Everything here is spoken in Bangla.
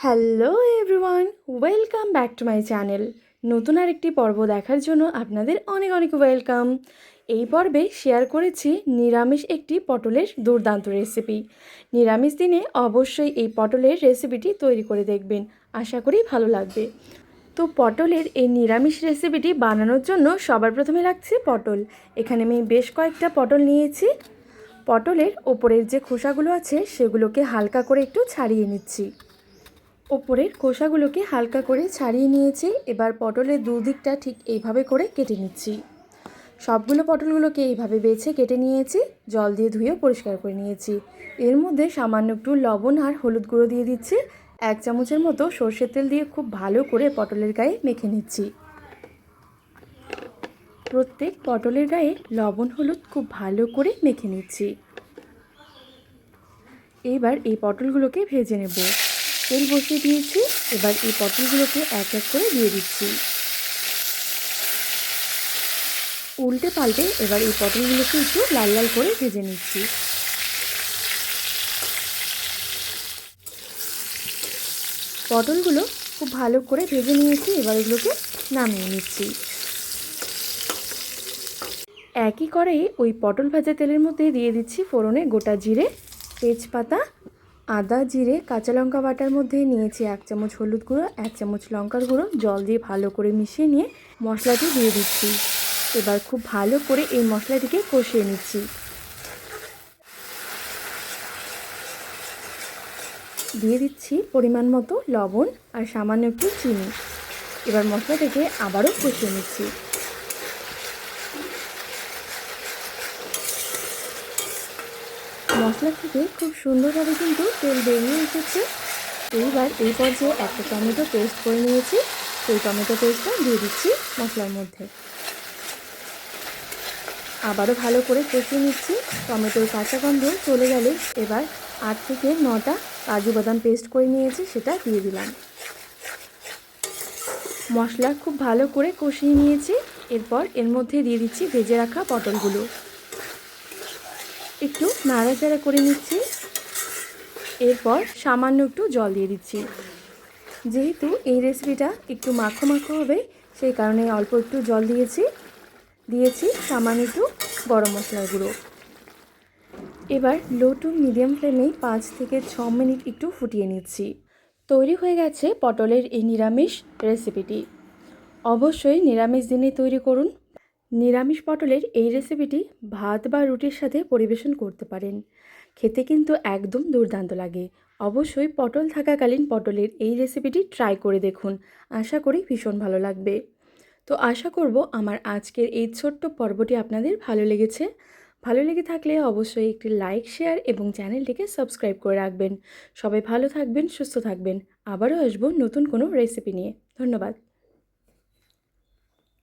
Hello everyone welcome back to my channel নতুন আরেকটি পর্ব দেখার জন্য আপনাদের অনেক অনেক ওয়েলকাম এই পর্বে শেয়ার করেছি নিরামিষ একটি পটলের দুর্দান্ত রেসিপি নিরামিষ দিনে অবশ্যই এই পটলের রেসিপিটি তৈরি করে দেখবেন। আশা করি ভালো লাগবে। তো পটলের এই নিরামিষ রেসিপিটি বানানোর জন্য সবার প্রথমে লাগছে পটল। এখানে আমি বেশ কয়েকটা পটল নিয়েছি। পটলের ওপরের যে খোসাগুলো আছে সেগুলোকে হালকা করে একটু ছাড়িয়ে নিচ্ছি। ওপরের খোসাগুলোকে হালকা করে ছাড়িয়ে নিয়েছি। এবার পটলের দুদিকটা ঠিক এইভাবে করে কেটে নিচ্ছি। সবগুলো পটলগুলোকে এইভাবে বেছে কেটে নিয়েছি, জল দিয়ে ধুয়ে পরিষ্কার করে নিয়েছি। এর মধ্যে সামান্য একটু লবণ আর হলুদ গুঁড়ো দিয়ে দিচ্ছি। এক চামচের মতো সর্ষের তেল দিয়ে খুব ভালো করে পটলের গায়ে মেখে নিচ্ছি। প্রত্যেক পটলের গায়ে লবণ হলুদ খুব ভালো করে মেখে নিচ্ছি। এবার এই পটলগুলোকে ভেজে নেব। তেল বসিয়ে দিয়েছি। এবার এই পটলগুলোকে এক এক করে দিয়ে দিচ্ছি। উল্টে পাল্টে এবার এই পটলগুলোকে একটু লাল লাল করে ভেজে নিচ্ছি। পটলগুলো খুব ভালো করে ভেজে নিয়েছি, এবার এগুলোকে নামিয়ে নিচ্ছি। একই করে ওই পটল ভাজা তেলের মধ্যে দিয়ে দিচ্ছি ফোড়নে গোটা জিরে, তেজপাতা আদা, জিরে, কাঁচা লঙ্কা বাটার মধ্যে নিয়েছি এক চামচ হলুদ গুঁড়ো, এক চামচ লঙ্কার গুঁড়ো। জল দিয়ে ভালো করে মিশিয়ে নিয়ে মশলাটি দিয়ে দিচ্ছি। এবার খুব ভালো করে এই মশলাটিকে কষিয়ে নিচ্ছি। দিয়ে দিচ্ছি পরিমাণ মতো লবণ আর সামান্য একটু চিনি। এবার মশলাটাকে আবারও কষিয়ে নিচ্ছি। মশলা থেকে খুব সুন্দরভাবে কিন্তু তেল বেরিয়ে এসেছে। এইবার এই পর্যায়ে একটা টমেটো পেস্ট করে নিয়েছি। সেই টমেটো পেস্টটা দিয়ে দিচ্ছি মশলার মধ্যে। আবারও ভালো করে কষিয়ে নিচ্ছি। টমেটোর কাঁচা গন্ধ চলে গেলে এবার আট থেকে নটা কাজু বাদাম পেস্ট করে নিয়েছি, সেটা দিয়ে দিলাম। মশলা খুব ভালো করে কষিয়ে নিয়েছি। এরপর এর মধ্যে দিয়ে দিচ্ছি ভেজে রাখা পটলগুলো। একটু নাড়াচাড়া করে নিচ্ছি। এরপর সামান্য একটু জল দিয়ে দিচ্ছি। যেহেতু এই রেসিপিটা একটু মাখো মাখো হবে, সেই কারণে অল্প একটু জল দিয়েছি। দিয়েছি সামান্য একটু গরম মশলার গুঁড়ো। এবার লো টু মিডিয়াম ফ্লেমে পাঁচ থেকে ছ মিনিট একটু ফুটিয়ে নিচ্ছি। তৈরি হয়ে গেছে পটলের এই নিরামিষ রেসিপিটি অবশ্যই নিরামিষ দিনে তৈরি করুন। নিরামিষ পটলের এই রেসিপিটি ভাত বা রুটির সাথে পরিবেশন করতে পারেন। খেতে কিন্তু একদম দুর্দান্ত লাগে। অবশ্যই পটল থাকাকালীন পটলের এই রেসিপিটি ট্রাই করে দেখুন। আশা করি ভীষণ ভালো লাগবে। তো আশা করব আমার আজকের এই ছোট্ট পর্বটি আপনাদের ভালো লেগেছে। ভালো লেগে থাকলে অবশ্যই একটি লাইক শেয়ার এবং চ্যানেলটিকে সাবস্ক্রাইব করে রাখবেন। সবাই ভালো থাকবেন, সুস্থ থাকবেন। আবারও আসব নতুন কোনো রেসিপি নিয়ে। ধন্যবাদ।